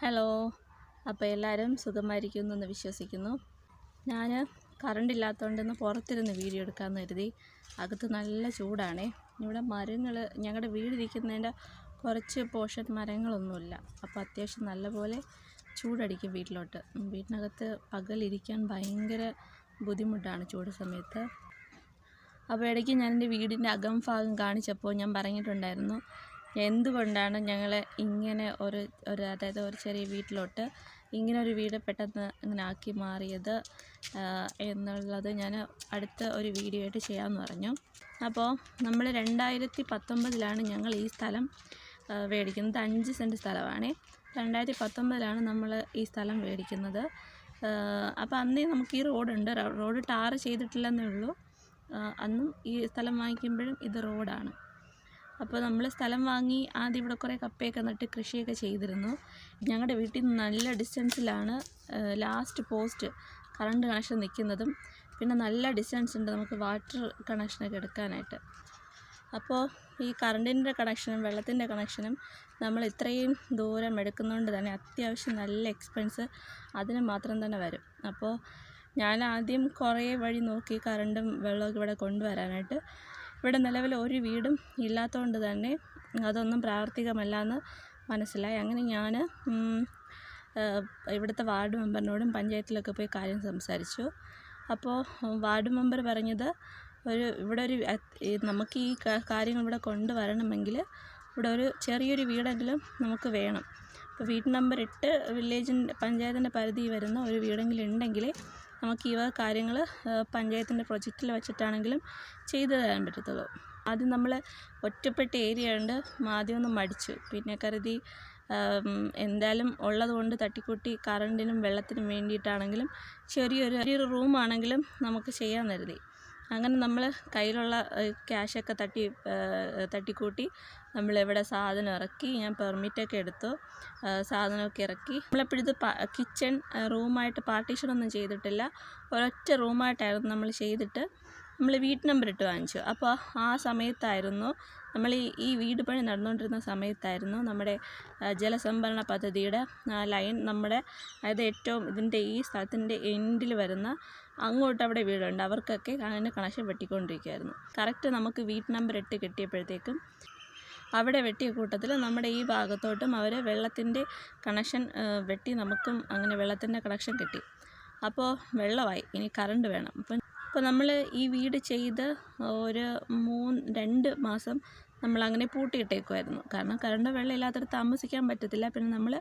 Hello. അപ്പോൾ എല്ലാവരും സുഖമായിരിക്കുന്നു എന്ന് വിശ്വസിക്കുന്നു. ഞാൻ കറണ്ട് ഇല്ലാത്തതുകൊണ്ടൊന്ന് പുറത്തിരുന്ന് വീഡിയോ എടുക്കാമെന്ന് കരുതി. അകത്ത് നല്ല ചൂടാണേ. ഇവിടെ മരങ്ങൾ ഞങ്ങളുടെ വീടിരിക്കുന്നതിന്റെ കുറച്ച് പോർഷൻ മരങ്ങളൊന്നുമില്ല. അപ്പോൾ അത്യാവശ്യം നല്ലപോലെ ചൂടടിക്കും വീട്ടിലോട്ട്. വീട്ടിനകത്ത് പകലിരിക്കാൻ ഭയങ്കര ബുദ്ധിമുട്ടാണ് ചൂട് സമയത്ത്. അപ്പോൾ ഇടയ്ക്ക് ഞാൻ എന്റെ വീടിന്റെ അകംഭാഗം കാണിച്ചപ്പോൾ ഞാൻ പറഞ്ഞിട്ടുണ്ടായിരുന്നു എന്തുകൊണ്ടാണ് ഞങ്ങൾ ഇങ്ങനെ ഒരു ഒരു അതായത് ഒരു ചെറിയ വീട്ടിലോട്ട് ഇങ്ങനെ ഒരു വീട് പെട്ടെന്ന് ഇങ്ങനെ ആക്കി മാറിയത് എന്നുള്ളത് ഞാൻ അടുത്ത ഒരു വീഡിയോ ആയിട്ട് ചെയ്യാമെന്ന് പറഞ്ഞു. അപ്പോൾ നമ്മൾ രണ്ടായിരത്തി പത്തൊമ്പതിലാണ് ഞങ്ങൾ ഈ സ്ഥലം മേടിക്കുന്നത്. അഞ്ച് സെന്റ് സ്ഥലമാണ്. രണ്ടായിരത്തി പത്തൊമ്പതിലാണ് നമ്മൾ ഈ സ്ഥലം മേടിക്കുന്നത്. അപ്പോൾ അന്നേ നമുക്ക് ഈ റോഡുണ്ട്. റോഡ് ടാർ ചെയ്തിട്ടില്ലെന്നേ ഉള്ളൂ. അന്നും ഈ സ്ഥലം വാങ്ങിക്കുമ്പോഴും ഇത് റോഡാണ്. അപ്പോൾ നമ്മൾ സ്ഥലം വാങ്ങി ആദ്യം ഇവിടെ കുറേ കപ്പയൊക്കെ നട്ട് കൃഷിയൊക്കെ ചെയ്തിരുന്നു. ഞങ്ങളുടെ വീട്ടിൽ നിന്ന് നല്ല ഡിസ്റ്റൻസിലാണ് ലാസ്റ്റ് പോസ്റ്റ് കറണ്ട് കണക്ഷൻ നിൽക്കുന്നതും പിന്നെ നല്ല ഡിസ്റ്റൻസ് ഉണ്ട് നമുക്ക് വാട്ടർ കണക്ഷനൊക്കെ എടുക്കാനായിട്ട്. അപ്പോൾ ഈ കറണ്ടിന്റെ കണക്ഷനും വെള്ളത്തിന്റെ കണക്ഷനും നമ്മൾ ഇത്രയും ദൂരം എടുക്കുന്നതുകൊണ്ട് തന്നെ അത്യാവശ്യം നല്ല എക്സ്പെൻസ് അതിന് മാത്രം തന്നെ വരും. അപ്പോൾ ഞാൻ ആദ്യം കുറേ വഴി നോക്കി കറണ്ടും വെള്ളമൊക്കെ ഇവിടെ കൊണ്ടുവരാനായിട്ട് ഇവിടെ നിലവിൽ ഒരു വീടും ഇല്ലാത്തതുകൊണ്ട് തന്നെ അതൊന്നും പ്രാവർത്തികമല്ല എന്ന് മനസ്സിലായി. അങ്ങനെ ഞാൻ ഇവിടുത്തെ വാർഡ് മെമ്പറിനോടും പഞ്ചായത്തിലൊക്കെ പോയി കാര്യം സംസാരിച്ചു. അപ്പോൾ വാർഡ് മെമ്പർ പറഞ്ഞത് ഒരു ഇവിടെ ഒരു നമുക്ക് ഈ കാര്യങ്ങൾ ഇവിടെ കൊണ്ടുവരണമെങ്കിൽ ഇവിടെ ഒരു ചെറിയൊരു വീടെങ്കിലും നമുക്ക് വേണം. ഇപ്പോൾ വീട്ട് നമ്പർ എട്ട് വില്ലേജിന്റെ പഞ്ചായത്തിന്റെ പരിധി വരുന്ന ഒരു വീടെങ്കിലും ഉണ്ടെങ്കിൽ നമുക്ക് ഈ വക കാര്യങ്ങൾ പഞ്ചായത്തിന്റെ പ്രൊജക്റ്റിൽ വെച്ചിട്ടാണെങ്കിലും ചെയ്തു തരാൻ പറ്റത്തുള്ളൂ. ആദ്യം നമ്മൾ ഒറ്റപ്പെട്ട ഏരിയ ഉണ്ട് ആദ്യം ഒന്ന് മടിച്ചു. പിന്നെ കരുതി എന്തായാലും ഉള്ളതുകൊണ്ട് തട്ടിക്കൂട്ടി കറണ്ടിനും വെള്ളത്തിനും വേണ്ടിയിട്ടാണെങ്കിലും ചെറിയൊരു ചെറിയൊരു റൂമാണെങ്കിലും നമുക്ക് ചെയ്യാൻ കരുതി. അങ്ങനെ നമ്മൾ കയ്യിലുള്ള ക്യാഷൊക്കെ തട്ടി തട്ടിക്കൂട്ടി നമ്മളിവിടെ സാധനം ഇറക്കി ഞാൻ പെർമിറ്റൊക്കെ എടുത്തു. സാധനമൊക്കെ ഇറക്കി. നമ്മളെപ്പോഴും ഇത് കിച്ചൺ റൂമായിട്ട് പാർട്ടീഷനൊന്നും ചെയ്തിട്ടില്ല. ഒരൊറ്റ റൂമായിട്ടായിരുന്നു നമ്മൾ ചെയ്തിട്ട് നമ്മൾ വീട്ട് നമ്പർ ഇട്ട് വാങ്ങിച്ചു. അപ്പോൾ ആ സമയത്തായിരുന്നു നമ്മൾ ഈ ഈ വീട് പണി നടന്നുകൊണ്ടിരുന്ന സമയത്തായിരുന്നു നമ്മുടെ ജലസംഭരണ പദ്ധതിയുടെ ലൈൻ നമ്മുടെ അതായത് ഏറ്റവും ഇതിന്റെ ഈ സ്ഥലത്തിന്റെ എൻഡിൽ വരുന്ന അങ്ങോട്ട് അവിടെ വീടുണ്ട്. അവർക്കൊക്കെ അങ്ങനെ കണക്ഷൻ വെട്ടിക്കൊണ്ടിരിക്കുകയായിരുന്നു. കറക്റ്റ് നമുക്ക് വീട്ട് നമ്പർ ഇട്ട് കിട്ടിയപ്പോഴത്തേക്കും അവിടെ വെട്ടിയ കൂട്ടത്തിൽ നമ്മുടെ ഈ ഭാഗത്തോട്ടും അവർ വെള്ളത്തിന്റെ കണക്ഷൻ വെട്ടി നമുക്കും അങ്ങനെ വെള്ളത്തിന്റെ കണക്ഷൻ കിട്ടി. അപ്പോൾ വെള്ളമായി ഇനി കറണ്ട് വേണം. അപ്പം അപ്പോൾ നമ്മൾ ഈ വീട് ചെയ്ത് ഒരു മൂന്ന് രണ്ട് മാസം നമ്മളങ്ങനെ പൂട്ടിയിട്ടേക്കുമായിരുന്നു കാരണം കറണ്ട് വെള്ളം ഇല്ലാത്തടത്ത് താമസിക്കാൻ പറ്റത്തില്ല. പിന്നെ നമ്മൾ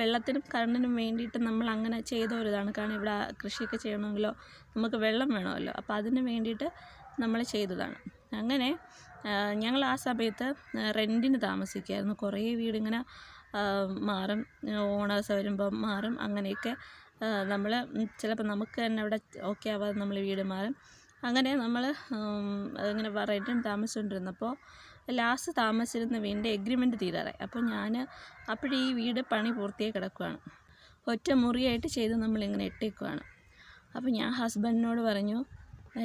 വെള്ളത്തിനും കറണ്ടിനും വേണ്ടിയിട്ട് നമ്മൾ അങ്ങനെ ചെയ്ത ഒരു ഇതാണ്. കാരണം ഇവിടെ കൃഷിയൊക്കെ ചെയ്യണമെങ്കിലോ നമുക്ക് വെള്ളം വേണമല്ലോ. അപ്പോൾ അതിന് വേണ്ടിയിട്ട് നമ്മൾ ചെയ്തതാണ്. അങ്ങനെ ഞങ്ങൾ ആ സമയത്ത് റെന്റിന് താമസിക്കുമായിരുന്നു കുറേ വീടിങ്ങനെ മാറും. ഓണേഴ്സ് വരുമ്പം മാറും. അങ്ങനെയൊക്കെ നമ്മൾ ചിലപ്പോൾ നമുക്ക് തന്നെ അവിടെ ഓക്കെ ആവാതെ നമ്മൾ വീട് മാറും. അങ്ങനെ നമ്മൾ ഇങ്ങനെ റെന്റിന് താമസിച്ചുകൊണ്ടിരുന്നപ്പോൾ ലാസ്റ്റ് താമസിച്ചിരുന്ന വീടിന്റെ എഗ്രിമെന്റ് തീരാറായി. അപ്പോൾ ഞാൻ അപ്പോഴീ വീട് പണി പൂർത്തിയായി കിടക്കുകയാണ് ഒറ്റ മുറിയായിട്ട് ചെയ്ത് നമ്മളിങ്ങനെ ഇട്ടേക്കുവാണ്. അപ്പോൾ ഞാൻ ഹസ്ബൻഡിനോട് പറഞ്ഞു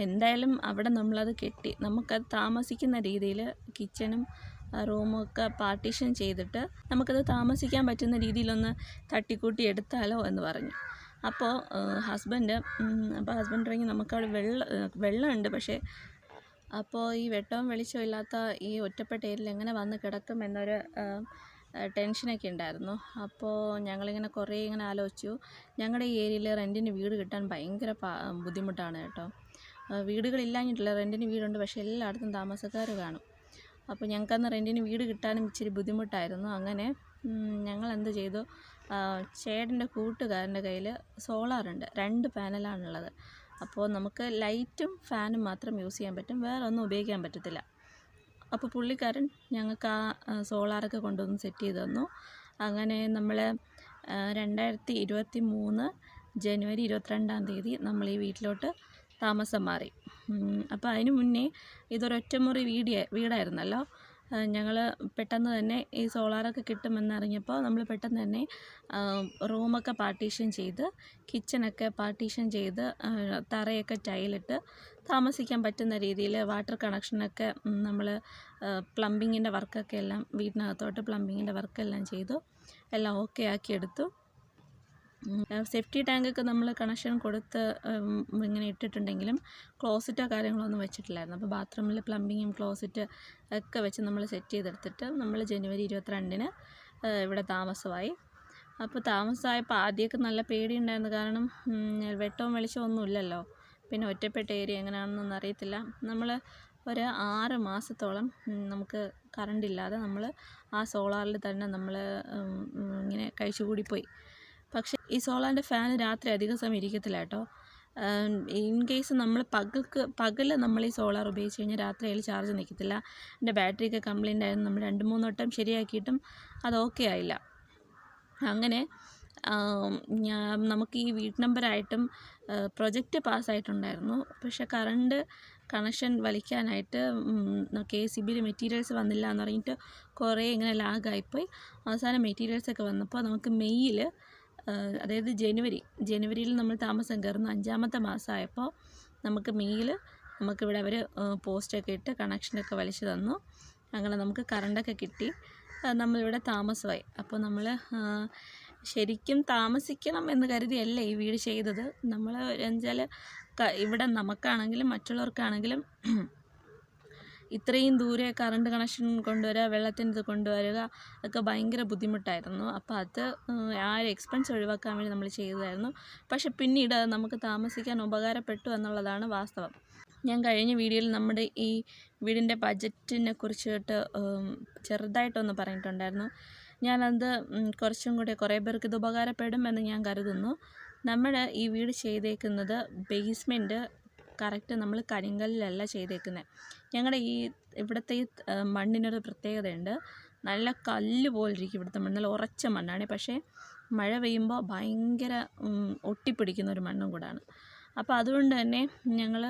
എന്തായാലും അവിടെ നമ്മളത് കെട്ടി നമുക്കത് താമസിക്കുന്ന രീതിയിൽ കിച്ചണും റൂമൊക്കെ പാർട്ടീഷൻ ചെയ്തിട്ട് നമുക്കത് താമസിക്കാൻ പറ്റുന്ന രീതിയിലൊന്ന് തട്ടിക്കൂട്ടി എടുത്താലോ എന്ന് പറഞ്ഞു. അപ്പോൾ ഹസ്ബൻഡ് അപ്പോൾ ഹസ്ബൻഡ് പറഞ്ഞു നമുക്കവിടെ വെള്ളം വെള്ളമുണ്ട് പക്ഷേ അപ്പോൾ ഈ വെട്ടവും വെളിച്ചവും ഇല്ലാത്ത ഈ ഒറ്റപ്പെട്ട ഏരിയയിൽ എങ്ങനെ വന്ന് കിടക്കും എന്നൊരു ടെൻഷനൊക്കെ ഉണ്ടായിരുന്നു. അപ്പോൾ ഞങ്ങളിങ്ങനെ കുറേ ഇങ്ങനെ ആലോചിച്ചു. ഞങ്ങളുടെ ഈ ഏരിയയിൽ റെന്റിന് വീട് കിട്ടാൻ ഭയങ്കര ബുദ്ധിമുട്ടാണ് കേട്ടോ. വീടുകളില്ലാഞ്ഞിട്ടില്ല റെന്റിന് വീടുണ്ട്. പക്ഷേ എല്ലായിടത്തും താമസക്കാർ കാണും. അപ്പോൾ ഞങ്ങൾക്കന്ന് റെന്റിന് വീട് കിട്ടാനും ഇച്ചിരി ബുദ്ധിമുട്ടായിരുന്നു. അങ്ങനെ ഞങ്ങൾ എന്ത് ചെയ്തു? ചേട്ടന്റെ കൂട്ടുകാരന്റെ കയ്യിൽ സോളാറുണ്ട്. രണ്ട് പാനലാണുള്ളത്. അപ്പോൾ നമുക്ക് ലൈറ്റും ഫാനും മാത്രം യൂസ് ചെയ്യാൻ പറ്റും. വേറെ ഒന്നും ഉപയോഗിക്കാൻ പറ്റത്തില്ല. അപ്പോൾ പുള്ളിക്കാരൻ ഞങ്ങൾക്ക് ആ, സോളാറൊക്കെ കൊണ്ടുവന്ന് സെറ്റ് ചെയ്ത് തന്നു. അങ്ങനെ നമ്മൾ രണ്ടായിരത്തി ഇരുപത്തി മൂന്ന് ജനുവരി ഇരുപത്തിരണ്ടാം തീയതി നമ്മൾ ഈ വീട്ടിലോട്ട് താമസം മാറി. അപ്പോൾ അതിന് മുന്നേ ഇതൊരൊറ്റമുറി വീടിയ വീടായിരുന്നല്ലോ. ഞങ്ങൾ പെട്ടെന്ന് തന്നെ ഈ സോളാറൊക്കെ കിട്ടുമെന്നറിഞ്ഞപ്പോൾ നമ്മൾ പെട്ടെന്ന് തന്നെ റൂമൊക്കെ പാർട്ടീഷൻ ചെയ്ത് കിച്ചണൊക്കെ പാർട്ടീഷൻ ചെയ്ത് തറയൊക്കെ ടൈലിട്ട് താമസിക്കാൻ പറ്റുന്ന രീതിയിൽ വാട്ടർ കണക്ഷനൊക്കെ നമ്മൾ പ്ലംബിങ്ങിന്റെ വർക്കൊക്കെ എല്ലാം വീടിനകത്തോട്ട് പ്ലംബിങ്ങിന്റെ വർക്കെല്ലാം ചെയ്തു എല്ലാം ഓക്കെ ആക്കി എടുത്തു. സേഫ്റ്റി ടാങ്കൊക്കെ നമ്മൾ കണക്ഷൻ കൊടുത്ത് ഇങ്ങനെ ഇട്ടിട്ടുണ്ടെങ്കിലും ക്ലോസറ്റോ കാര്യങ്ങളൊന്നും വെച്ചിട്ടില്ലായിരുന്നു. അപ്പോൾ ബാത്റൂമിൽ പ്ലംബിങ്ങും ക്ലോസറ്റ് ഒക്കെ വെച്ച് നമ്മൾ സെറ്റ് ചെയ്തെടുത്തിട്ട് നമ്മൾ ജനുവരി ഇരുപത്തിരണ്ടിന് ഇവിടെ താമസമായി. അപ്പോൾ താമസമായപ്പോൾ ആദ്യമൊക്കെ നല്ല പേടിയുണ്ടായിരുന്നു. കാരണം വെട്ടവും വെളിച്ചവും ഒന്നും ഇല്ലല്ലോ. പിന്നെ ഒറ്റപ്പെട്ട ഏരിയ എങ്ങനെയാണെന്നൊന്നും അറിയത്തില്ല. നമ്മൾ ഒരു ആറ് മാസത്തോളം നമുക്ക് കറണ്ട് ഇല്ലാതെ നമ്മൾ ആ സോളാറിൽ തന്നെ നമ്മൾ ഇങ്ങനെ കഴിച്ചുകൂടിപ്പോയി. പക്ഷേ ഈ സോളാറിന്റെ ഫാൻ രാത്രി അധിക സമയം ഇരിക്കത്തില്ല കേട്ടോ. ഇൻ കേസ് നമ്മൾ പകൽക്ക് പകൽ നമ്മൾ ഈ സോളാർ ഉപയോഗിച്ച് കഴിഞ്ഞാൽ രാത്രി അതിൽ ചാർജ് നിൽക്കത്തില്ല. എന്റെ ബാറ്ററിയൊക്കെ കംപ്ലൈന്റ് ആയിരുന്നു. നമ്മൾ രണ്ട് മൂന്ന് വട്ടം ശരിയാക്കിയിട്ടും അത് ഓക്കെ ആയില്ല. അങ്ങനെ ഞാൻ നമുക്ക് ഈ വീട്ട് നമ്പറായിട്ടും പ്രൊജക്റ്റ് പാസ്സായിട്ടുണ്ടായിരുന്നു പക്ഷേ കറണ്ട് കണക്ഷൻ വലിക്കാനായിട്ട് കെ സി ബിയിൽ മെറ്റീരിയൽസ് വന്നില്ല എന്ന് പറഞ്ഞിട്ട് കുറേ ഇങ്ങനെ ലാഗായിപ്പോയി. അവസാനം മെറ്റീരിയൽസൊക്കെ വന്നപ്പോൾ നമുക്ക് മെയ്യിൽ അതായത് ജനുവരി ജനുവരിയിൽ നമ്മൾ താമസം കയറുന്നു അഞ്ചാമത്തെ മാസമായപ്പോൾ നമുക്ക് മെയിൽ നമുക്കിവിടെ അവർ പോസ്റ്റൊക്കെ ഇട്ട് കണക്ഷനൊക്കെ വലിച്ചു തന്നു. അങ്ങനെ നമുക്ക് കറണ്ടൊക്കെ കിട്ടി. നമ്മളിവിടെ താമസമായി. അപ്പോൾ നമ്മൾ ശരിക്കും താമസിക്കണം എന്ന് കരുതിയല്ല ഈ വീട് ചെയ്തത്. നമ്മൾ എന്നുവെച്ചാൽ ഇവിടെ നമുക്കാണെങ്കിലും മറ്റുള്ളവർക്കാണെങ്കിലും ഇത്രയും ദൂരെ കറണ്ട് കണക്ഷൻ കൊണ്ടുവരിക വെള്ളത്തിന്റെ ഇത് കൊണ്ടുവരിക അതൊക്കെ ഭയങ്കര ബുദ്ധിമുട്ടായിരുന്നു. അപ്പോൾ അത് ആ ഒരു എക്സ്പെൻസ് ഒഴിവാക്കാൻ വേണ്ടി നമ്മൾ ചെയ്തതായിരുന്നു. പക്ഷെ പിന്നീട് അത് നമുക്ക് താമസിക്കാൻ ഉപകാരപ്പെട്ടു എന്നുള്ളതാണ് വാസ്തവം. ഞാൻ കഴിഞ്ഞ വീഡിയോയിൽ നമ്മുടെ ഈ വീടിന്റെ ബജറ്റിനെ കുറിച്ചിട്ട് ചെറുതായിട്ടൊന്ന് പറഞ്ഞിട്ടുണ്ടായിരുന്നു. ഞാനത് കുറച്ചും കൂടി കുറേ പേർക്ക് ഇത് ഉപകാരപ്പെടും എന്ന് ഞാൻ കരുതുന്നു. നമ്മൾ ഈ വീട് ചെയ്തേക്കുന്നത് ബേസ്മെന്റ് കറക്റ്റ് നമ്മൾ കരിങ്കല്ലിലല്ല ചെയ്തേക്കുന്നത് ഞങ്ങളുടെ ഈ ഇവിടുത്തെ ഈ മണ്ണിനൊരു പ്രത്യേകതയുണ്ട്. നല്ല കല്ല് പോലിരിക്കും ഇവിടുത്തെ മണ്ണ്. നല്ല ഉറച്ച മണ്ണാണ്. പക്ഷേ മഴ പെയ്യുമ്പോൾ ഭയങ്കര ഒട്ടിപ്പിടിക്കുന്ന ഒരു മണ്ണും കൂടാണ്. അപ്പോൾ അതുകൊണ്ട് തന്നെ ഞങ്ങൾ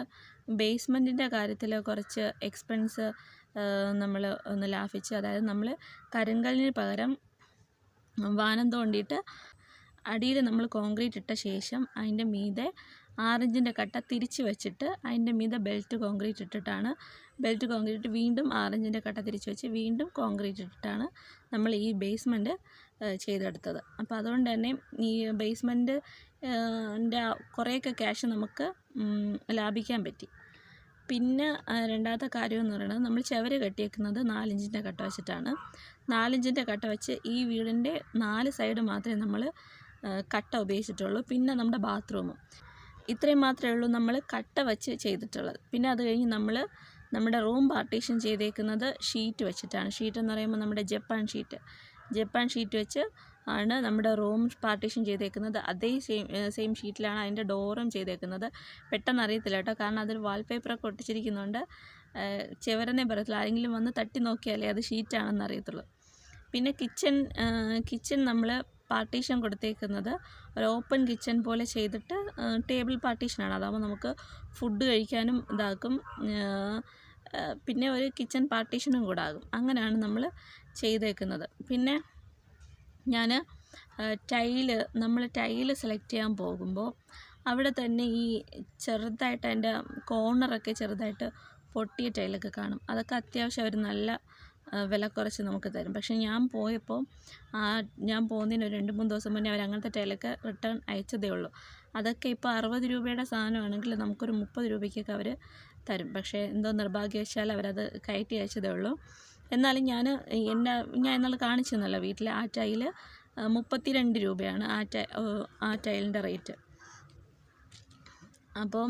ബേസ്മെന്റിന്റെ കാര്യത്തിൽ കുറച്ച് എക്സ്പെൻസ് നമ്മൾ ഒന്ന് ലാഭിച്ച് അതായത് നമ്മൾ കരിങ്കല്ലിന് പകരം വാനം തോണ്ടിയിട്ട് അടിയിൽ നമ്മൾ കോൺക്രീറ്റ് ഇട്ട ശേഷം അതിന്റെ മീതെ ആറിഞ്ചിന്റെ കട്ട തിരിച്ച് വെച്ചിട്ട് അതിന്റെ മീത ബെൽറ്റ് കോൺക്രീറ്റ് ഇട്ടിട്ടാണ്. ബെൽറ്റ് കോൺക്രീറ്റ് വീണ്ടും ആറിഞ്ചിന്റെ കട്ട തിരിച്ച് വെച്ച് വീണ്ടും കോൺക്രീറ്റ് ഇട്ടിട്ടാണ് നമ്മൾ ഈ ബേസ്മെന്റ് ചെയ്തെടുത്തത്. അപ്പോൾ അതുകൊണ്ട് തന്നെ ഈ ബേസ്മെന്റ് ന്റെ കുറേയൊക്കെ ക്യാഷ് നമുക്ക് ലാഭിക്കാൻ പറ്റി. പിന്നെ രണ്ടാമത്തെ കാര്യം എന്ന് പറയുന്നത് നമ്മൾ ചവര് കെട്ടിയേക്കുന്നത് നാലിഞ്ചിന്റെ കട്ട വെച്ചിട്ടാണ്. നാലിഞ്ചിന്റെ കട്ട വെച്ച് ഈ വീടിന്റെ നാല് സൈഡ് മാത്രമേ നമ്മൾ കട്ട ഉപയോഗിച്ചിട്ടുള്ളൂ. പിന്നെ നമ്മുടെ ബാത്റൂമും. ഇത്രയും മാത്രമേ ഉള്ളൂ നമ്മൾ കട്ട വെച്ച് ചെയ്തിട്ടുള്ളത്. പിന്നെ അത് കഴിഞ്ഞ് നമ്മൾ നമ്മുടെ റൂം പാർട്ടീഷൻ ചെയ്തേക്കുന്നത് ഷീറ്റ് വെച്ചിട്ടാണ്. ഷീറ്റ് എന്ന് പറയുമ്പോൾ നമ്മുടെ ജപ്പാൻ ഷീറ്റ്. ജപ്പാൻ ഷീറ്റ് വെച്ച് ആണ് നമ്മുടെ റൂം പാർട്ടീഷൻ ചെയ്തേക്കുന്നത്. അതേ സെയിം സെയിം ഷീറ്റിലാണ് അതിന്റെ ഡോറും ചെയ്തേക്കുന്നത്. പെട്ടെന്ന് അറിയത്തില്ല കേട്ടോ. കാരണം അതിൽ വാൾപേപ്പറൊക്കെ ഒട്ടിച്ചിരിക്കുന്നുണ്ട് ചെവരനെ പറയത്തില്ല ആരെങ്കിലും വന്ന് തട്ടി നോക്കിയാലേ അത് ഷീറ്റാണെന്ന് അറിയത്തുള്ളൂ. പിന്നെ കിച്ചൺ കിച്ചൺ നമ്മൾ പാർട്ടീഷൻ കൊടുത്തേക്കുന്നത് ഒരു ഓപ്പൺ കിച്ചൺ പോലെ ചെയ്തിട്ട് ടേബിൾ പാർട്ടീഷനാണ് അതാകുമ്പോൾ നമുക്ക് ഫുഡ് കഴിക്കാനും ഇതാക്കും പിന്നെ ഒരു കിച്ചൺ പാർട്ടീഷനും കൂടെ ആകും. അങ്ങനെയാണ് നമ്മൾ ചെയ്തേക്കുന്നത്. പിന്നെ ഞാൻ ടൈൽ നമ്മൾ ടൈൽ സെലക്ട് ചെയ്യാൻ പോകുമ്പോൾ അവിടെ തന്നെ ഈ ചെറുതായിട്ട് അതിന്റെ കോർണറൊക്കെ ചെറുതായിട്ട് പൊട്ടിയ ടൈലൊക്കെ കാണും. അതൊക്കെ അത്യാവശ്യം ഒരു നല്ല വില കുറച്ച് നമുക്ക് തരും. പക്ഷേ ഞാൻ പോയപ്പോൾ ആ ഞാൻ പോകുന്നതിന് ഒരു രണ്ട് മൂന്ന് ദിവസം മുന്നേ അവർ അങ്ങനത്തെ ടൈലൊക്കെ റിട്ടേൺ അയച്ചതേ ഉള്ളൂ. അതൊക്കെ ഇപ്പോൾ അറുപത് രൂപയുടെ സാധനമാണെങ്കിൽ നമുക്കൊരു മുപ്പത് രൂപയ്ക്കൊക്കെ അവർ തരും. പക്ഷേ എന്തോ നിർഭാഗ്യവശാൽ അവരത് കയറ്റി അയച്ചതേ ഉള്ളൂ. എന്നാലും ഞാൻ എന്റെ ഞാൻ ഇന്നലെ കാണിച്ചു തന്നല്ലോ വീട്ടിൽ ആ ടൈൽ മുപ്പത്തി രണ്ട് രൂപയാണ് ആ ടൈ ആ ടൈലിന്റെ റേറ്റ് അപ്പം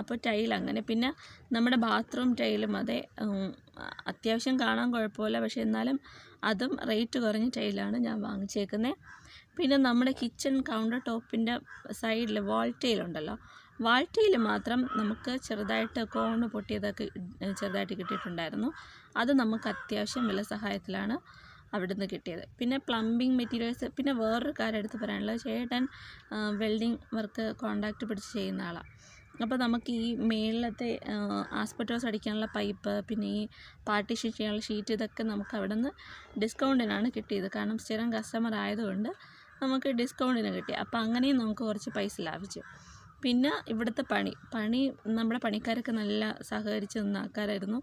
അപ്പോൾ ടൈൽ അങ്ങനെ. പിന്നെ നമ്മുടെ ബാത്റൂം ടൈലും അതെ അത്യാവശ്യം കാണാൻ കുഴപ്പമില്ല. പക്ഷേ എന്നാലും അതും റേറ്റ് കുറഞ്ഞ ടൈലാണ് ഞാൻ വാങ്ങിച്ചേക്കുന്നത് പിന്നെ നമ്മുടെ കിച്ചൺ കൗണ്ടർ ടോപ്പിന്റെ സൈഡിൽ വാൾ ടൈൽ ഉണ്ടല്ലോ. വാൾ ടൈൽ മാത്രം നമുക്ക് ചെറുതായിട്ട് കോണ് പൊട്ടിയതൊക്കെ ചെറുതായിട്ട് കിട്ടിയിട്ടുണ്ടായിരുന്നു. അത് നമുക്ക് അത്യാവശ്യം വില സഹായത്തിലാണ്. അവിടുന്ന് കിട്ടിയത്. പിന്നെ പ്ലംബിങ് മെറ്റീരിയൽസ് പിന്നെ വേറൊരു കാര്യം എടുത്ത് പറയാനുള്ളത് ചേട്ടൻ വെൽഡിങ് വർക്ക് കോണ്ടാക്ട് പിടിച്ച് ചെയ്യുന്ന ആളാണ് അപ്പോൾ നമുക്ക് ഈ മേളിലത്തെ ആസ്പെറ്റോസ് അടിക്കാനുള്ള പൈപ്പ് പിന്നെ ഈ പാർട്ടീഷൻ ചെയ്യാനുള്ള ഷീറ്റ് ഇതൊക്കെ നമുക്ക് അവിടെ നിന്ന് ഡിസ്കൗണ്ടിനാണ് കിട്ടിയത്. കാരണം സ്ഥിരം കസ്റ്റമർ ആയതുകൊണ്ട് നമുക്ക് ഡിസ്കൗണ്ടിന് കിട്ടി. അപ്പോൾ അങ്ങനെയും നമുക്ക് കുറച്ച് പൈസ ലാഭിച്ചു. പിന്നെ ഇവിടുത്തെ പണി. പണി നമ്മുടെ പണിക്കാരൊക്കെ നല്ല സഹകരിച്ച് നിന്ന ആൾക്കാരായിരുന്നു.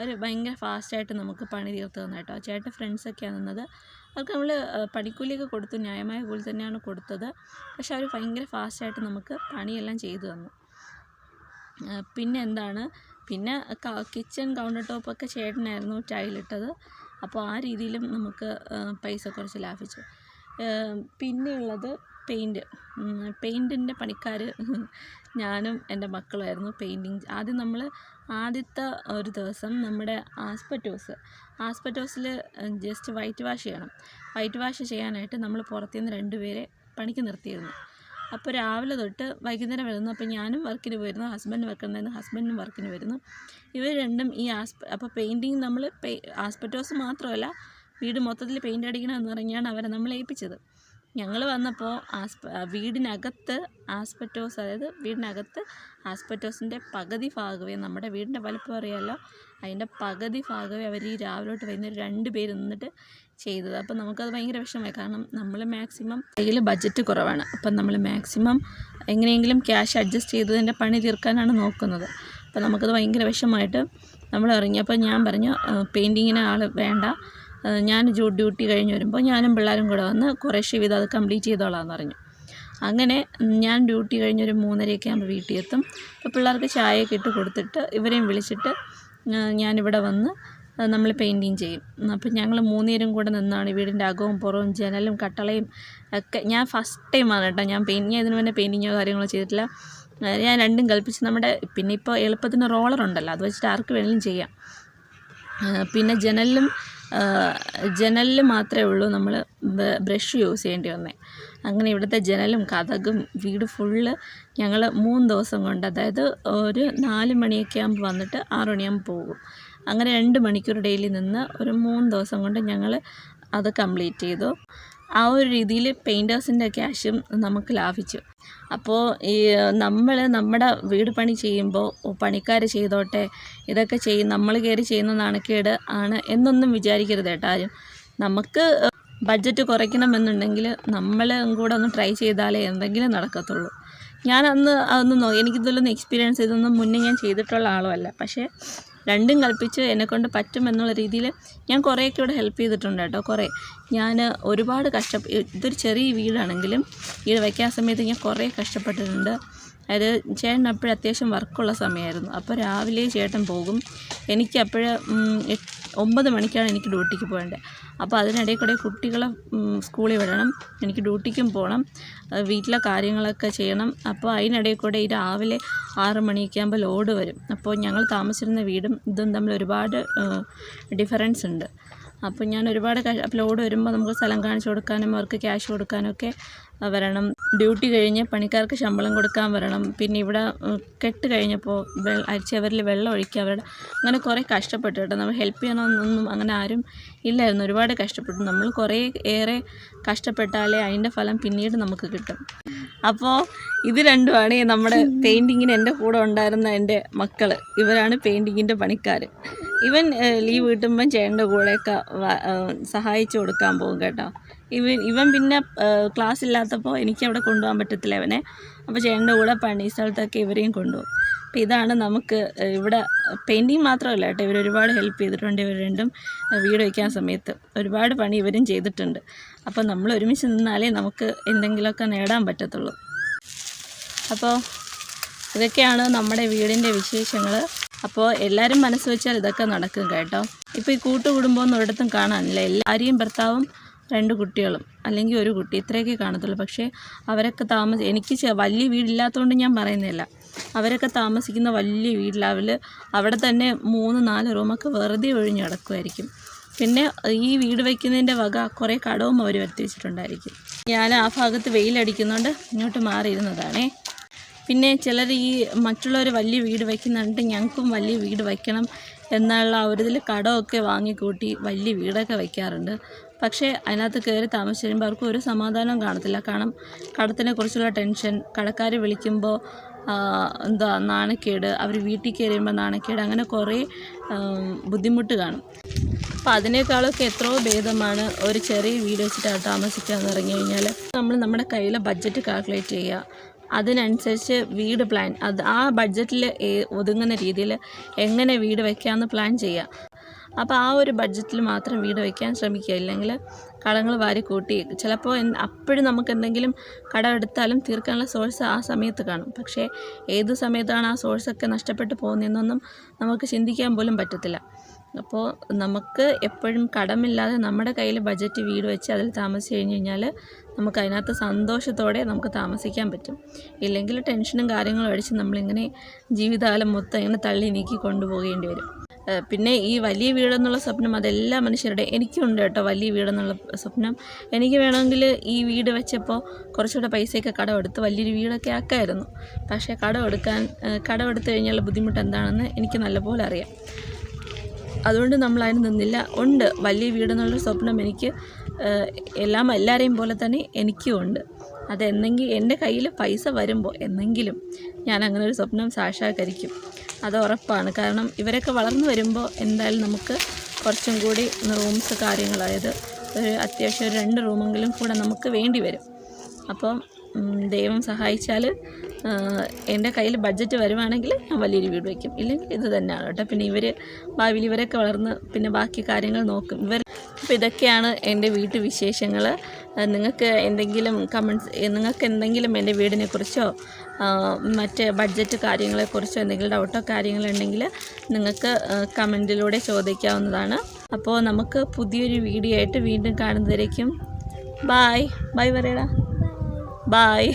അവർ ഭയങ്കര ഫാസ്റ്റായിട്ട് നമുക്ക് പണി തീർത്ത് തന്നെ കേട്ടോ. ചേട്ടൻ ഫ്രണ്ട്സൊക്കെയാണ് നിന്നത്. അവർക്ക് നമ്മൾ പണിക്കൂലിയൊക്കെ കൊടുത്തു. ന്യായമായ കൂലി തന്നെയാണ് കൊടുത്തത്. പക്ഷെ അവർ ഭയങ്കര ഫാസ്റ്റായിട്ട് നമുക്ക് പണിയെല്ലാം ചെയ്തു തന്നു. പിന്നെ എന്താണ്? പിന്നെ കിച്ചൺ കൗണ്ടർ ടോപ്പൊക്കെ ചേട്ടനായിരുന്നു ടൈലിട്ടത്. അപ്പോൾ ആ രീതിയിലും നമുക്ക് പൈസ കുറച്ച് ലാഭിച്ചു. പിന്നെയുള്ളത് പെയിന്റ് പെയിന്റിന്റെ പണിക്കാർ ഞാനും എന്റെ മക്കളുമായിരുന്നു പെയിന്റിങ് ആദ്യം നമ്മൾ ആദ്യത്തെ ഒരു ദിവസം നമ്മുടെ ആസ്പെറ്റോസ്. ആസ്പെറ്റോസിൽ ജസ്റ്റ് വൈറ്റ് വാഷ് ചെയ്യണം. വൈറ്റ് വാഷ് ചെയ്യാനായിട്ട് നമ്മൾ പുറത്തുനിന്ന് രണ്ടുപേരെ പണിക്ക് നിർത്തിയിരുന്നു. അപ്പോൾ രാവിലെ തൊട്ട് വൈകുന്നേരം വരുന്നു അപ്പോൾ ഞാനും വർക്കിന് പോയിരുന്നു ഹസ്ബൻഡ് വർക്കുണ്ടായിരുന്നു ഹസ്ബൻഡും വർക്കിന് വരുന്നു ഇവർ രണ്ടും ഈ ആസ്പ അപ്പോൾ പെയിന്റിങ് നമ്മൾ പെ ആസ്പെറ്റോസ് മാത്രമല്ല വീട് മൊത്തത്തിൽ പെയിന്റ് അടിക്കണമെന്ന് പറഞ്ഞാണ് അവരെ നമ്മൾ ഏൽപ്പിച്ചത്. ഞങ്ങൾ വന്നപ്പോൾ ആസ്പ വീടിനകത്ത് ആസ്പെറ്റോസ് അതായത് വീടിനകത്ത് ആസ്പെറ്റോസിന്റെ പകുതി ഭാഗമേ നമ്മുടെ വീടിന്റെ വലിപ്പം അറിയാമല്ലോ അതിന്റെ പകുതി ഭാഗമേ അവർ ഈ രാവിലോട്ട് വൈകുന്നേരം രണ്ട് പേര് നിന്നിട്ട് ചെയ്തത്. അപ്പം നമുക്കത് ഭയങ്കര വിഷമമായി. കാരണം നമ്മൾ മാക്സിമം കയ്യിൽ ബഡ്ജറ്റ് കുറവാണ്. അപ്പം നമ്മൾ മാക്സിമം എങ്ങനെയെങ്കിലും ക്യാഷ് അഡ്ജസ്റ്റ് ചെയ്തതിന്റെ പണി തീർക്കാനാണ് നോക്കുന്നത്. അപ്പം നമുക്കത് ഭയങ്കര വിഷമമായിട്ട് നമ്മൾ ഇറങ്ങിയപ്പോൾ ഞാൻ പറഞ്ഞു പെയിന്റിങ്ങിന് ആൾ വേണ്ട. ഞാൻ ഡ്യൂട്ടി കഴിഞ്ഞ് വരുമ്പോൾ ഞാനും പിള്ളേരും കൂടെ വന്ന് കുറേശ്ശെ വീതം അത് കംപ്ലീറ്റ് ചെയ്തോളാമെന്ന് പറഞ്ഞു. അങ്ങനെ ഞാൻ ഡ്യൂട്ടി കഴിഞ്ഞൊരു മൂന്നരയൊക്കെ ആകുമ്പോൾ വീട്ടിൽ എത്തും അപ്പോൾ പിള്ളേർക്ക് ചായയൊക്കെ ഇട്ട് കൊടുത്തിട്ട് ഇവരെയും വിളിച്ചിട്ട് ഞാനിവിടെ വന്ന് നമ്മൾ പെയിന്റിങ് ചെയ്യും. അപ്പം ഞങ്ങൾ മൂന്നുപേരും കൂടെ നിന്നാണ് വീടിന്റെ അകവും പുറവും ജനലും കട്ടളയും ഒക്കെ. ഞാൻ ഫസ്റ്റ് ടൈമാണ് കേട്ടോ ഞാൻ പെയിന്റിങ് ഇതിന് മുന്നേ പെയിന്റിങ്ങോ കാര്യങ്ങളോ ചെയ്തിട്ടില്ല. ഞാൻ രണ്ടും കൽപ്പിച്ച് നമ്മുടെ പിന്നെ ഇപ്പോൾ എളുപ്പത്തിന് റോളർ ഉണ്ടല്ലോ അത് വെച്ചിട്ട് ആർക്ക് വേണമെങ്കിലും ചെയ്യാം. പിന്നെ ജനലിലും ജനലിൽ മാത്രമേ ഉള്ളൂ നമ്മൾ ബ്രഷ് യൂസ് ചെയ്യേണ്ടി വന്നേ. അങ്ങനെ ഇവിടുത്തെ ജനലും കഥകും വീട് ഫുള്ള് ഞങ്ങൾ മൂന്ന് ദിവസം കൊണ്ട് അതായത് ഒരു നാല് മണിയൊക്കെ ആകുമ്പോൾ വന്നിട്ട് ആറ് മണിയാകുമ്പോൾ പോകും. അങ്ങനെ രണ്ട് മണിക്കൂർ ഡെയിലി നിന്ന് ഒരു മൂന്ന് ദിവസം കൊണ്ട് ഞങ്ങൾ അത് കംപ്ലീറ്റ് ചെയ്തു. ആ ഒരു രീതിയിൽ പെയിന്റേഴ്സിന്റെ ക്യാഷും നമുക്ക് ലാഭിച്ചു. അപ്പോൾ ഈ നമ്മൾ നമ്മുടെ വീട് പണി ചെയ്യുമ്പോൾ പണിക്കാർ ചെയ്തോട്ടെ ഇതൊക്കെ ചെയ്യും നമ്മൾ കയറി ചെയ്യുന്ന നാണക്കേട് ആണ് എന്നൊന്നും വിചാരിക്കരുത് കേട്ടോ ആരും. നമുക്ക് ബഡ്ജറ്റ് കുറയ്ക്കണമെന്നുണ്ടെങ്കിൽ നമ്മളും കൂടെ ഒന്ന് ട്രൈ ചെയ്താലേ എന്തെങ്കിലും നടക്കത്തുള്ളൂ. ഞാൻ അന്ന് അതൊന്നും നോ എനിക്കിതിലൊന്നും എക്സ്പീരിയൻസ് ഇതൊന്നും മുന്നേ ഞാൻ ചെയ്തിട്ടുള്ള ആളുമല്ല പക്ഷേ രണ്ടും കൽപ്പിച്ച് എന്നെക്കൊണ്ട് പറ്റുമെന്നുള്ള രീതിയിൽ ഞാൻ കുറേയൊക്കെ ഇവിടെ ഹെൽപ്പ് ചെയ്തിട്ടുണ്ട് കേട്ടോ കുറേ. ഞാൻ ഒരുപാട് കഷ്ട ഇതൊരു ചെറിയ വീടാണെങ്കിലും വീട് വയ്ക്കാൻ സമയത്ത് ഞാൻ കുറേ കഷ്ടപ്പെട്ടിട്ടുണ്ട്. അതായത് ചേട്ടൻ അപ്പോഴും അത്യാവശ്യം വർക്കുള്ള സമയമായിരുന്നു. അപ്പോൾ രാവിലെ ചേട്ടൻ പോകും. എനിക്ക് അപ്പോൾ ഒമ്പത് മണിക്കാണ് എനിക്ക് ഡ്യൂട്ടിക്ക് പോകേണ്ടത്. അപ്പോൾ അതിനിടയിൽ കൂടെ കുട്ടികളെ സ്കൂളിൽ വിടണം. എനിക്ക് ഡ്യൂട്ടിക്കും പോകണം. വീട്ടിലെ കാര്യങ്ങളൊക്കെ ചെയ്യണം. അപ്പോൾ അതിനിടയിൽ കൂടെ ഈ രാവിലെ ആറ് മണിയൊക്കെ ആകുമ്പോൾ ലോഡ് വരും. അപ്പോൾ ഞങ്ങൾ താമസിച്ചിരുന്ന വീടും ഇതും തമ്മിൽ ഒരുപാട് ഡിഫറൻസ് ഉണ്ട്. അപ്പോൾ ഞാൻ ഒരുപാട് ലോഡ് വരുമ്പോൾ നമുക്ക് സ്ഥലം കാണിച്ചു കൊടുക്കാനും അവർക്ക് ക്യാഷ് കൊടുക്കാനും ഒക്കെ വരണം. ഡ്യൂട്ടി കഴിഞ്ഞ് പണിക്കാർക്ക് ശമ്പളം കൊടുക്കാൻ വരണം. പിന്നെ ഇവിടെ കെട്ട് കഴിഞ്ഞപ്പോൾ അരിച്ചവരിൽ വെള്ളം ഒഴിക്കുക അവരുടെ അങ്ങനെ കുറേ കഷ്ടപ്പെട്ടു കേട്ടോ. നമ്മൾ ഹെൽപ്പ് ചെയ്യണമെന്നൊന്നും അങ്ങനെ ആരും ഇല്ലായിരുന്നു. ഒരുപാട് കഷ്ടപ്പെട്ടു. നമ്മൾ കുറേ ഏറെ കഷ്ടപ്പെട്ടാലേ അതിന്റെ ഫലം പിന്നീട് നമുക്ക് കിട്ടും. അപ്പോൾ ഇത് രണ്ടുമാണ് നമ്മുടെ പെയിന്റിങ്ങിന് എന്റെ കൂടെ ഉണ്ടായിരുന്ന എന്റെ മക്കൾ ഇവരാണ് പെയിന്റിങ്ങിന്റെ പണിക്കാർ ഇവൻ ലീവ് കിട്ടുമ്പം ചേട്ടന്റെ കൂടെയൊക്കെ സഹായിച്ചു കൊടുക്കാൻ പോകും കേട്ടോ. ഇവൻ ഇവൻ പിന്നെ ക്ലാസ് ഇല്ലാത്തപ്പോൾ എനിക്ക് അവിടെ കൊണ്ടുപോകാൻ പറ്റത്തില്ല അവനെ. അപ്പോൾ ചേട്ടന്റെ കൂടെ പണി സ്ഥലത്തൊക്കെ ഇവരെയും കൊണ്ടുപോകും. അപ്പോൾ ഇതാണ് നമുക്ക് ഇവിടെ പെയിന്റിങ് മാത്രമല്ല കേട്ടോ. ഇവർ ഒരുപാട് ഹെൽപ്പ് ചെയ്തിട്ടുണ്ട് ഇവർ രണ്ടും വീട് വയ്ക്കാൻ സമയത്ത്. ഒരുപാട് പണി ഇവരും ചെയ്തിട്ടുണ്ട്. അപ്പോൾ നമ്മൾ ഒരുമിച്ച് നിന്നാലേ നമുക്ക് എന്തെങ്കിലുമൊക്കെ നേടാൻ പറ്റത്തുള്ളൂ. അപ്പോൾ ഇതൊക്കെയാണ് നമ്മുടെ വീടിന്റെ വിശേഷങ്ങൾ. അപ്പോൾ എല്ലാവരും മനസ്സ് വെച്ചാൽ ഇതൊക്കെ നടക്കും കേട്ടോ. ഇപ്പോൾ ഈ കൂട്ടുകുടുംബമൊന്നും ഒരിടത്തും കാണാനില്ല. എല്ലാവരെയും ഭർത്താവും രണ്ട് കുട്ടികളും. അല്ലെങ്കിൽ ഒരു കുട്ടി ഇത്രയൊക്കെ കാണത്തുള്ളൂ. പക്ഷേ അവരൊക്കെ താമസ എനിക്ക് വലിയ വീടില്ലാത്തതുകൊണ്ട് ഞാൻ പറയുന്നില്ല അവരൊക്കെ താമസിക്കുന്ന വലിയ വീട്ടിലവർ അവിടെ തന്നെ മൂന്ന് നാല് റൂമൊക്കെ വെറുതെ ഒഴിഞ്ഞ് കിടക്കുമായിരിക്കും പിന്നെ ഈ വീട് വയ്ക്കുന്നതിന്റെ വക കുറേ കടവും അവർ വരുത്തി വെച്ചിട്ടുണ്ടായിരിക്കും. ഞാൻ ആ ഭാഗത്ത് വെയിലടിക്കുന്നതുകൊണ്ട് ഇങ്ങോട്ട് മാറിയിരുന്നതാണേ. പിന്നെ ചിലർ ഈ മറ്റുള്ളവർ വലിയ വീട് വയ്ക്കുന്നുണ്ട് ഞങ്ങൾക്കും വലിയ വീട് വയ്ക്കണം എന്നുള്ള ആ ഒരു ഇതിൽ കടമൊക്കെ വാങ്ങിക്കൂട്ടി വലിയ വീടൊക്കെ വയ്ക്കാറുണ്ട് പക്ഷേ അതിനകത്ത് കയറി താമസിച്ച് അവർക്ക് ഒരു സമാധാനവും കാണത്തില്ല. കാരണം കടത്തിനെ കുറിച്ചുള്ള ടെൻഷൻ കടക്കാർ വിളിക്കുമ്പോൾ എന്താ നാണക്കേട് അവർ വീട്ടിൽ കയറിയുമ്പോൾ നാണക്കേട് അങ്ങനെ കുറേ ബുദ്ധിമുട്ട് കാണും. അപ്പോൾ അതിനേക്കാളൊക്കെ എത്രയോ ഭേദമാണ് ഒരു ചെറിയ വീട് വെച്ചിട്ട് എന്ന് ഇറങ്ങി കഴിഞ്ഞാൽ നമ്മൾ നമ്മുടെ കയ്യിലെ ബഡ്ജറ്റ് കാൽക്കുലേറ്റ് ചെയ്യുക. അതിനനുസരിച്ച് വീട് പ്ലാൻ അത് ആ ബഡ്ജറ്റിൽ ഒതുങ്ങുന്ന രീതിയിൽ എങ്ങനെ വീട് വയ്ക്കാമെന്ന് പ്ലാൻ ചെയ്യുക. അപ്പോൾ ആ ഒരു ബഡ്ജറ്റിൽ മാത്രം വീട് വയ്ക്കാൻ ശ്രമിക്കുക. ഇല്ലെങ്കിൽ കടങ്ങൾ വാരി കൂട്ടി. ചിലപ്പോൾ അപ്പോഴും നമുക്ക് എന്തെങ്കിലും കടം എടുത്താലും തീർക്കാനുള്ള സോഴ്സ് ആ സമയത്ത് കാണും. പക്ഷേ ഏത് സമയത്താണ് ആ സോഴ്സൊക്കെ നഷ്ടപ്പെട്ടു പോകുന്നതെന്നൊന്നും നമുക്ക് ചിന്തിക്കാൻ പോലും പറ്റത്തില്ല. അപ്പോൾ നമുക്ക് എപ്പോഴും കടമില്ലാതെ നമ്മുടെ കയ്യിൽ ബഡ്ജറ്റ് വീട് വെച്ച് അതിൽ താമസിച്ച് കഴിഞ്ഞ് കഴിഞ്ഞാൽ നമുക്ക് അതിനകത്ത് സന്തോഷത്തോടെ നമുക്ക് താമസിക്കാൻ പറ്റും. ഇല്ലെങ്കിൽ ടെൻഷനും കാര്യങ്ങളും അടിച്ച് നമ്മളിങ്ങനെ ജീവിതകാലം മൊത്തം ഇങ്ങനെ തള്ളി നീക്കി കൊണ്ടുപോകേണ്ടി വരും. പിന്നെ ഈ വലിയ വീടെന്നുള്ള സ്വപ്നം അതെല്ലാ മനുഷ്യരുടെ എനിക്കുണ്ട് കേട്ടോ വലിയ വീടെന്നുള്ള സ്വപ്നം. എനിക്ക് വേണമെങ്കിൽ ഈ വീട് വെച്ചപ്പോൾ കുറച്ചുകൂടെ പൈസയൊക്കെ കടമെടുത്ത് വലിയൊരു വീടൊക്കെ ആക്കായിരുന്നു. പക്ഷേ കടമെടുക്കാൻ കടമെടുത്ത് കഴിഞ്ഞാൽ ബുദ്ധിമുട്ട് എന്താണെന്ന് എനിക്ക് നല്ലപോലെ അറിയാം. അതുകൊണ്ട് നമ്മൾ അതിന് നിന്നില്ല. ഉണ്ട് വലിയ വീടെന്നുള്ള സ്വപ്നം എനിക്ക് എല്ലാം എല്ലാവരെയും പോലെ തന്നെ എനിക്കും ഉണ്ട്. അതെന്നെങ്കിൽ എന്റെ കയ്യിൽ പൈസ വരുമ്പോൾ എന്നെങ്കിലും ഞാൻ അങ്ങനെ ഒരു സ്വപ്നം സാക്ഷാത്കരിക്കും. അത് ഉറപ്പാണ്. കാരണം ഇവരൊക്കെ വളർന്നു വരുമ്പോൾ എന്തായാലും നമുക്ക് കുറച്ചും കൂടി റൂംസ് കാര്യങ്ങൾ അതായത് ഒരു അത്യാവശ്യം ഒരു രണ്ട് റൂമെങ്കിലും കൂടെ നമുക്ക് വേണ്ടി വരും. അപ്പം ദൈവം സഹായിച്ചാൽ എന്റെ കയ്യിൽ ബഡ്ജറ്റ് വരുവാണെങ്കിൽ ഞാൻ വലിയൊരു വീട് വയ്ക്കും. ഇല്ലെങ്കിൽ ഇത് തന്നെയാണ് കേട്ടോ. പിന്നെ ഇവർ ഭാവിയിൽ ഇവരൊക്കെ വളർന്ന് പിന്നെ ബാക്കി കാര്യങ്ങൾ നോക്കും. ഇവർ അപ്പോൾ ഇതൊക്കെയാണ് എന്റെ വീട്ടു വിശേഷങ്ങൾ നിങ്ങൾക്ക് എന്തെങ്കിലും കമൻസ് നിങ്ങൾക്ക് എന്തെങ്കിലും എന്റെ വീടിനെ കുറിച്ചോ മറ്റ് ബഡ്ജറ്റ് കാര്യങ്ങളെക്കുറിച്ചോ എന്തെങ്കിലും ഡൗട്ടോ കാര്യങ്ങളുണ്ടെങ്കിൽ നിങ്ങൾക്ക് കമന്റിലൂടെ ചോദിക്കാവുന്നതാണ്. അപ്പോൾ നമുക്ക് പുതിയൊരു വീഡിയോ ആയിട്ട് വീണ്ടും കാണുന്നതായിരിക്കും ബായ് ബായ് പറയടാ. ബായ്